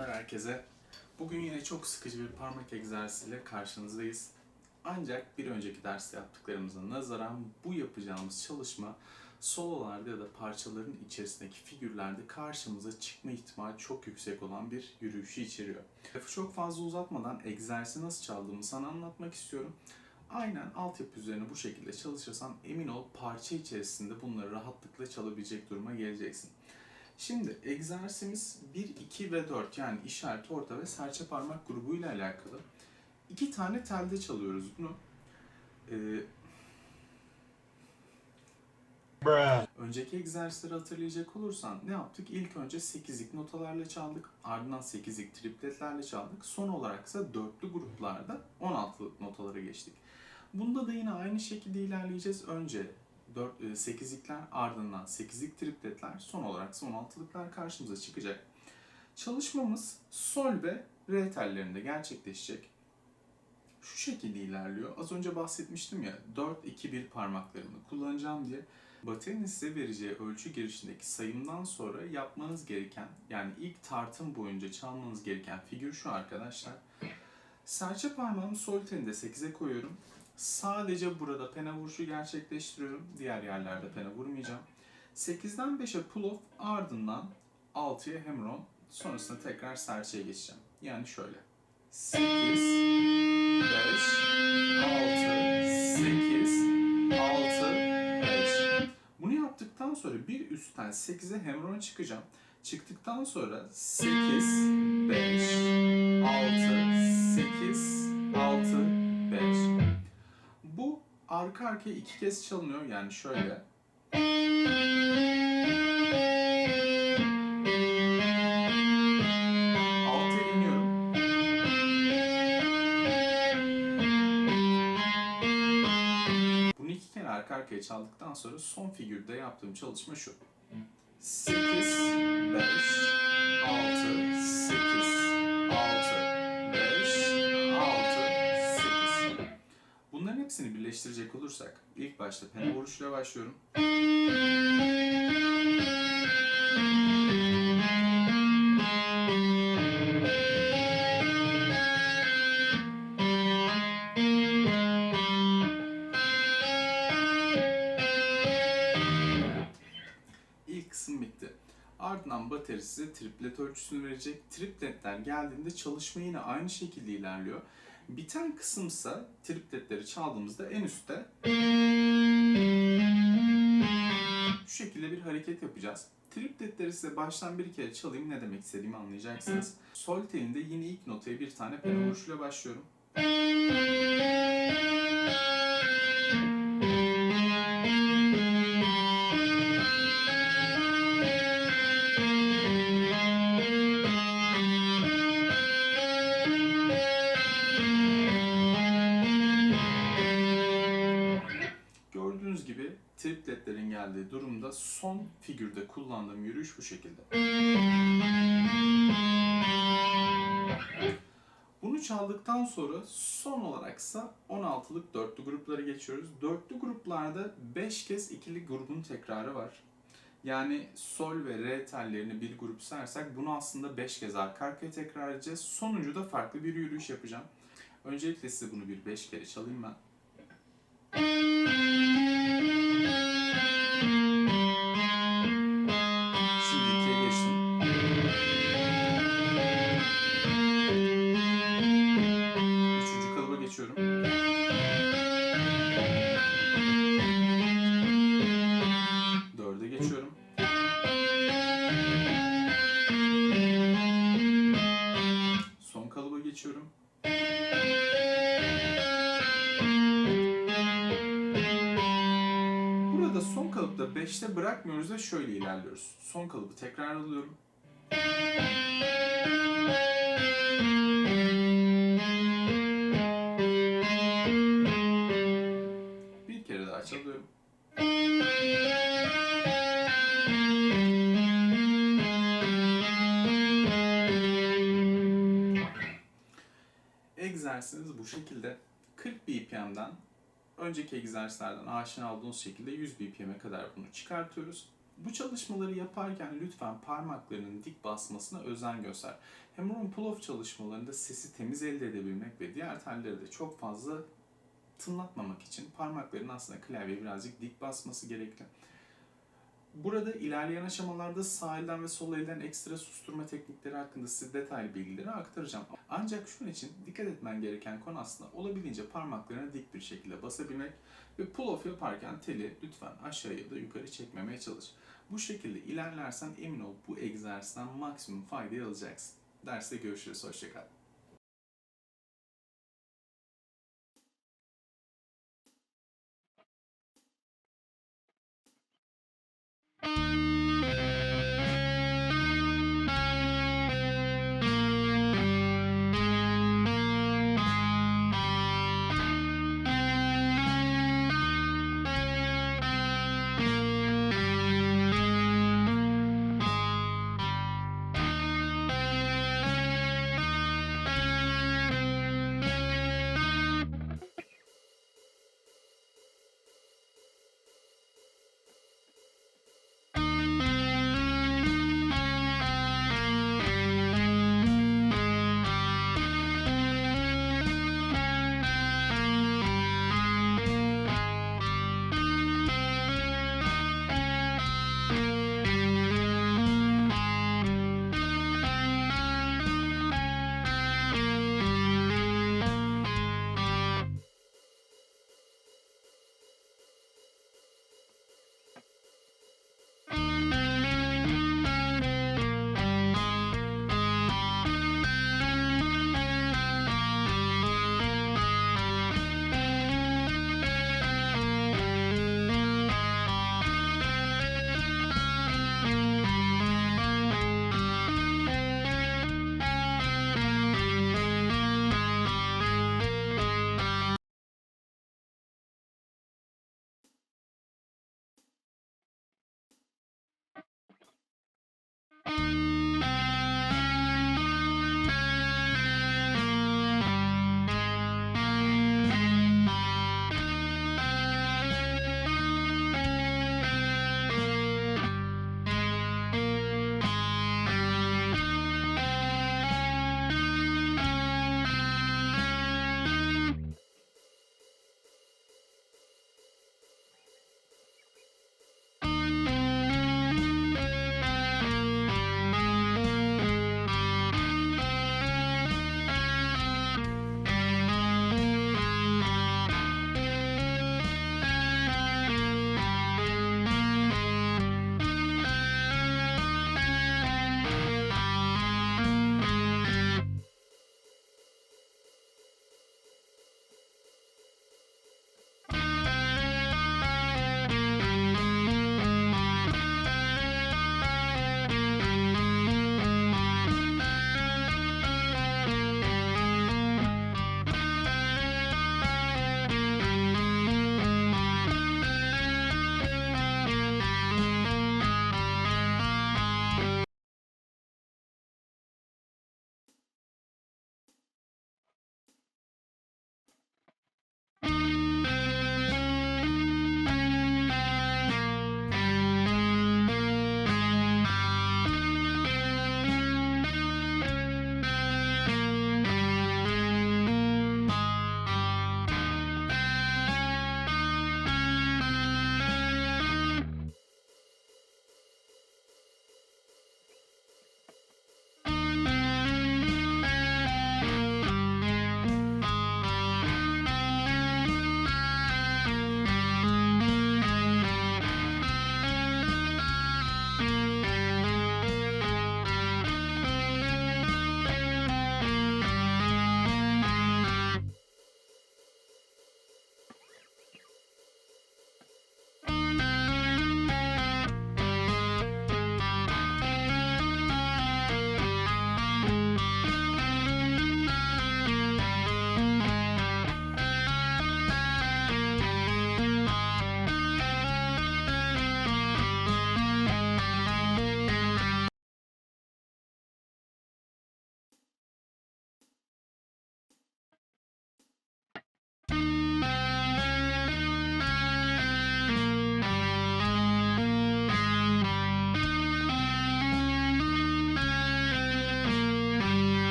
Selamlar herkese. Bugün yine çok sıkıcı bir parmak egzersiziyle karşınızdayız. Ancak bir önceki derste yaptıklarımıza nazaran bu yapacağımız çalışma sololarda ya da parçaların içerisindeki figürlerde karşımıza çıkma ihtimali çok yüksek olan bir yürüyüşü içeriyor. Çok fazla uzatmadan egzersizi nasıl çaldığımı sana anlatmak istiyorum. Aynen altyapı üzerine bu şekilde çalışırsan emin ol parça içerisinde bunları rahatlıkla çalabilecek duruma geleceksin. Şimdi egzersizimiz 1, 2 ve 4 yani işaret, orta ve serçe parmak grubuyla alakalı. İki tane telde çalıyoruz bunu. Ee, önceki egzersizleri hatırlayacak olursan ne yaptık? İlk önce 8'lik notalarla çaldık. Ardından 8'lik tripletlerle çaldık. Son olarak ise dörtlü gruplarda 16'lık notalara geçtik. Bunda da yine aynı şekilde ilerleyeceğiz. Önce 4, 8'likler ardından 8'lik tripletler son olarak ise 16'lıklar karşımıza çıkacak. Çalışmamız sol ve re tellerinde gerçekleşecek. Şu şekilde ilerliyor. Az önce bahsetmiştim ya 4-2-1 parmaklarımı kullanacağım diye. Baterinin size vereceği ölçü girişindeki sayımdan sonra yapmanız gereken yani ilk tartım boyunca çalmanız gereken figür şu arkadaşlar. Serçe parmağımı sol telinde 8'e koyuyorum. Sadece burada pena vuruşu gerçekleştiriyorum. Diğer yerlerde pena vurmayacağım. 8'den 5'e pull off ardından 6'ya hammer-on. Sonrasında tekrar serçeye geçeceğim. Yani şöyle. 8, 5, 6, 8, 6, 5. Bunu yaptıktan sonra bir üstten 8'e hammer-on çıkacağım. Çıktıktan sonra 8, 5, 6, 8, 6, 5. Arka arkaya iki kez çalınıyor yani şöyle. Arka arkaya çaldıktan sonra son figürde yaptığım çalışma şu. 8, başta pena vuruşuyla başlıyorum. İlk kısım bitti. Ardından bateri size triplet ölçüsünü verecek. Tripletler geldiğinde çalışma yine aynı şekilde ilerliyor. Biten kısımsa tripletleri çaldığımızda en üstte şu şekilde bir hareket yapacağız. Tripletleri size baştan bir kere çalayım ne demek istediğimi anlayacaksınız. Sol telinde yine ilk notaya bir tane pena vuruşuyla başlıyorum. Son figürde kullandığım yürüyüş bu şekilde. Bunu çaldıktan sonra son olaraksa 16'lık dörtlü gruplara geçiyoruz. Dörtlü gruplarda 5 kez ikili grubun tekrarı var. Yani sol ve re tellerini bir grup sayarsak bunu aslında 5 kez arka arkaya tekrar edeceğiz. Sonuncu da farklı bir yürüyüş yapacağım. Öncelikle size bunu bir 5 kere çalayım ben. 5'te bırakmıyoruz ve şöyle ilerliyoruz. Son kalıbı tekrar alıyorum. Bir kere daha çalıyorum. Egzersiziniz bu şekilde 40 BPM'den önceki egzersizlerden aşina olduğunuz şekilde 100 BPM'e kadar bunu çıkartıyoruz. Bu çalışmaları yaparken lütfen parmaklarının dik basmasına özen göster. Hammer pull off çalışmalarında sesi temiz elde edebilmek ve diğer telleri de çok fazla tınlatmamak için parmakların aslında klavyeye birazcık dik basması gerekli. Burada ilerleyen aşamalarda sağ elden ve sol elden ekstra susturma teknikleri hakkında size detaylı bilgileri aktaracağım. Ancak şunun için dikkat etmen gereken konu aslında olabildiğince parmaklarına dik bir şekilde basabilmek ve pull off yaparken teli lütfen aşağıya da yukarı çekmemeye çalış. Bu şekilde ilerlersen emin ol bu egzersizden maksimum faydayı alacaksın. Derste görüşürüz, hoşçakal. Música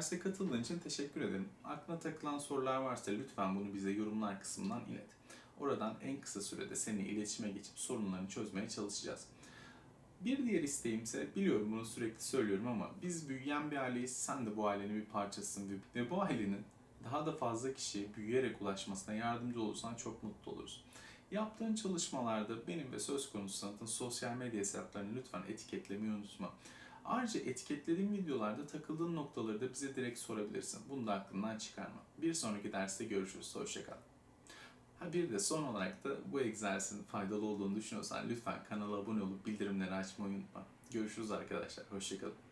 Derse katıldığın için teşekkür ederim. Aklına takılan sorular varsa lütfen bunu bize yorumlar kısmından ilet. Oradan en kısa sürede seninle iletişime geçip sorunlarını çözmeye çalışacağız. Bir diğer isteğimse, biliyorum bunu sürekli söylüyorum ama biz büyüyen bir aileyiz, sen de bu ailenin bir parçasısın ve bu ailenin daha da fazla kişiye büyüyerek ulaşmasına yardımcı olursan çok mutlu oluruz. Yaptığın çalışmalarda benim ve söz konusu sanatın sosyal medya hesaplarını lütfen etiketlemeyi unutma. Ayrıca etiketlediğim videolarda takıldığın noktaları da bize direkt sorabilirsin. Bunu da aklından çıkarma. Bir sonraki derste görüşürüz. Hoşçakal. Ha bir de son olarak da bu egzersizin faydalı olduğunu düşünüyorsan lütfen kanala abone olup bildirimleri açmayı unutma. Görüşürüz arkadaşlar. Hoşçakalın.